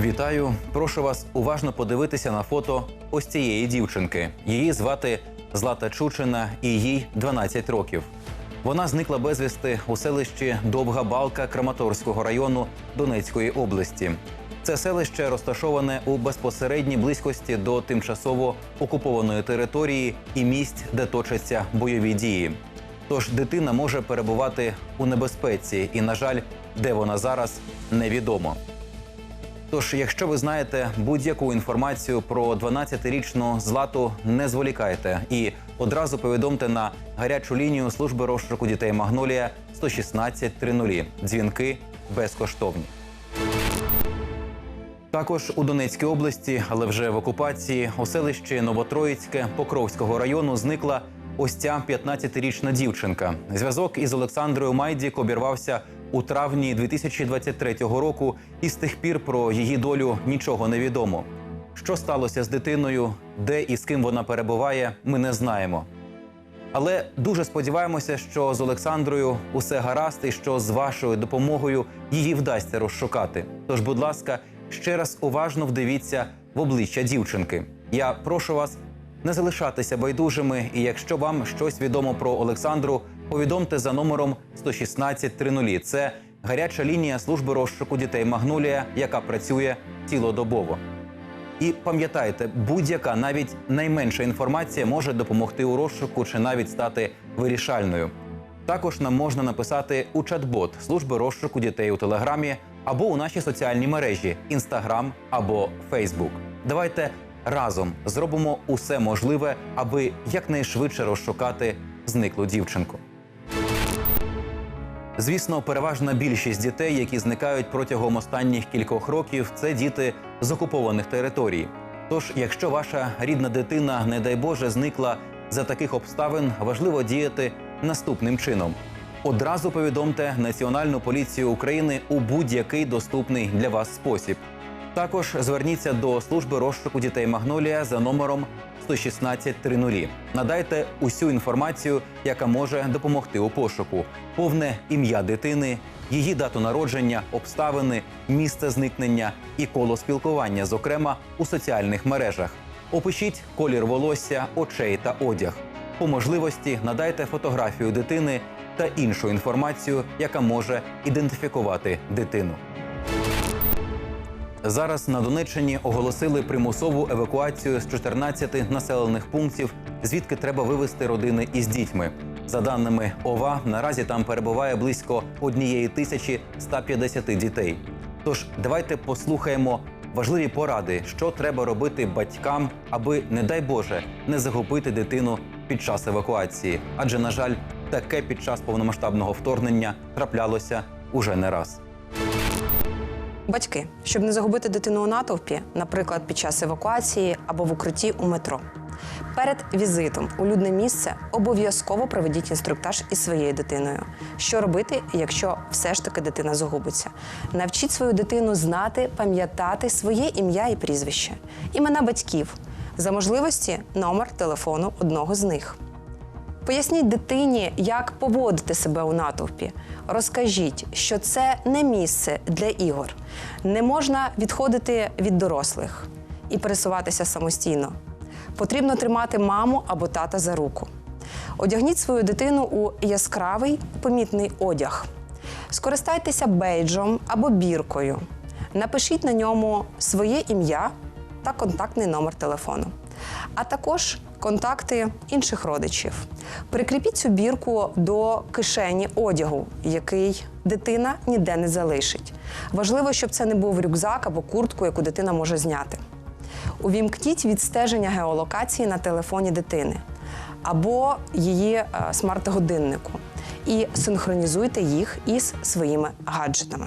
Вітаю! Прошу вас уважно подивитися на фото ось цієї дівчинки. Її звати Злата Чучина і їй 12 років. Вона зникла безвісти у селищі Довга Балка Краматорського району Донецької області. Це селище розташоване у безпосередній близькості до тимчасово окупованої території і місць, де точаться бойові дії. Тож дитина може перебувати у небезпеці, і, на жаль, де вона зараз, невідомо. Тож, якщо ви знаєте будь-яку інформацію про 12-річну злату, не зволікайте і одразу повідомте на гарячу лінію служби розшуку дітей Магнолія 116 30. Дзвінки безкоштовні. Також у Донецькій області, але вже в окупації, у селищі Новотроїцьке Покровського району зникла ось ця 15-річна дівчинка. Зв'язок із Олександрою Майдік обірвався у травні 2023 року, і з тих пір про її долю нічого не відомо. Що сталося з дитиною, де і з ким вона перебуває, ми не знаємо. Але дуже сподіваємося, що з Олександрою усе гаразд і що з вашою допомогою її вдасться розшукати. Тож, будь ласка, ще раз уважно вдивіться в обличчя дівчинки. Я прошу вас не залишатися байдужими, і якщо вам щось відомо про Олександру, повідомте за номером 116 30. Це гаряча лінія служби розшуку дітей Магнолія, яка працює цілодобово. І пам'ятайте, будь-яка навіть найменша інформація може допомогти у розшуку чи навіть стати вирішальною. Також нам можна написати у чат-бот служби розшуку дітей у телеграмі або у нашій соціальній мережі Інстаграм або Фейсбук. Давайте разом зробимо усе можливе, аби якнайшвидше розшукати зниклу дівчинку. Звісно, переважна більшість дітей, які зникають протягом останніх кількох років, це діти з окупованих територій. Тож, якщо ваша рідна дитина, не дай Боже, зникла за таких обставин, важливо діяти наступним чином: одразу повідомте Національну поліцію України у будь-який доступний для вас спосіб. Також зверніться до служби розшуку дітей Магнолія за номером 116 30. Надайте усю інформацію, яка може допомогти у пошуку, повне ім'я дитини, її дату народження, обставини, місце зникнення і коло спілкування, зокрема у соціальних мережах. Опишіть колір волосся, очей та одяг. По можливості надайте фотографію дитини та іншу інформацію, яка може ідентифікувати дитину. Зараз на Донеччині оголосили примусову евакуацію з 14 населених пунктів, звідки треба вивезти родини із дітьми. За даними ОВА, наразі там перебуває близько однієї тисячі 150 дітей. Тож давайте послухаємо важливі поради, що треба робити батькам, аби, не дай Боже, не загубити дитину під час евакуації. Адже, на жаль, таке під час повномасштабного вторгнення траплялося уже не раз. Батьки, щоб не загубити дитину у натовпі, наприклад, під час евакуації або в укритті у метро. Перед візитом у людне місце обов'язково проведіть інструктаж із своєю дитиною. Що робити, якщо все ж таки дитина загубиться? Навчіть свою дитину знати, пам'ятати своє ім'я і прізвище, імена батьків, за можливості номер телефону одного з них. Поясніть дитині, як поводити себе у натовпі. Розкажіть, що це не місце для ігор. Не можна відходити від дорослих і пересуватися самостійно. Потрібно тримати маму або тата за руку. Одягніть свою дитину у яскравий помітний одяг. Скористайтеся бейджом або біркою. Напишіть на ньому своє ім'я та контактний номер телефону, а також контакти інших родичів. Прикріпіть цю бірку до кишені одягу, який дитина ніде не залишить. Важливо, щоб це не був рюкзак або куртку, яку дитина може зняти. Увімкніть відстеження геолокації на телефоні дитини або її е, смарт-годиннику і синхронізуйте їх із своїми гаджетами.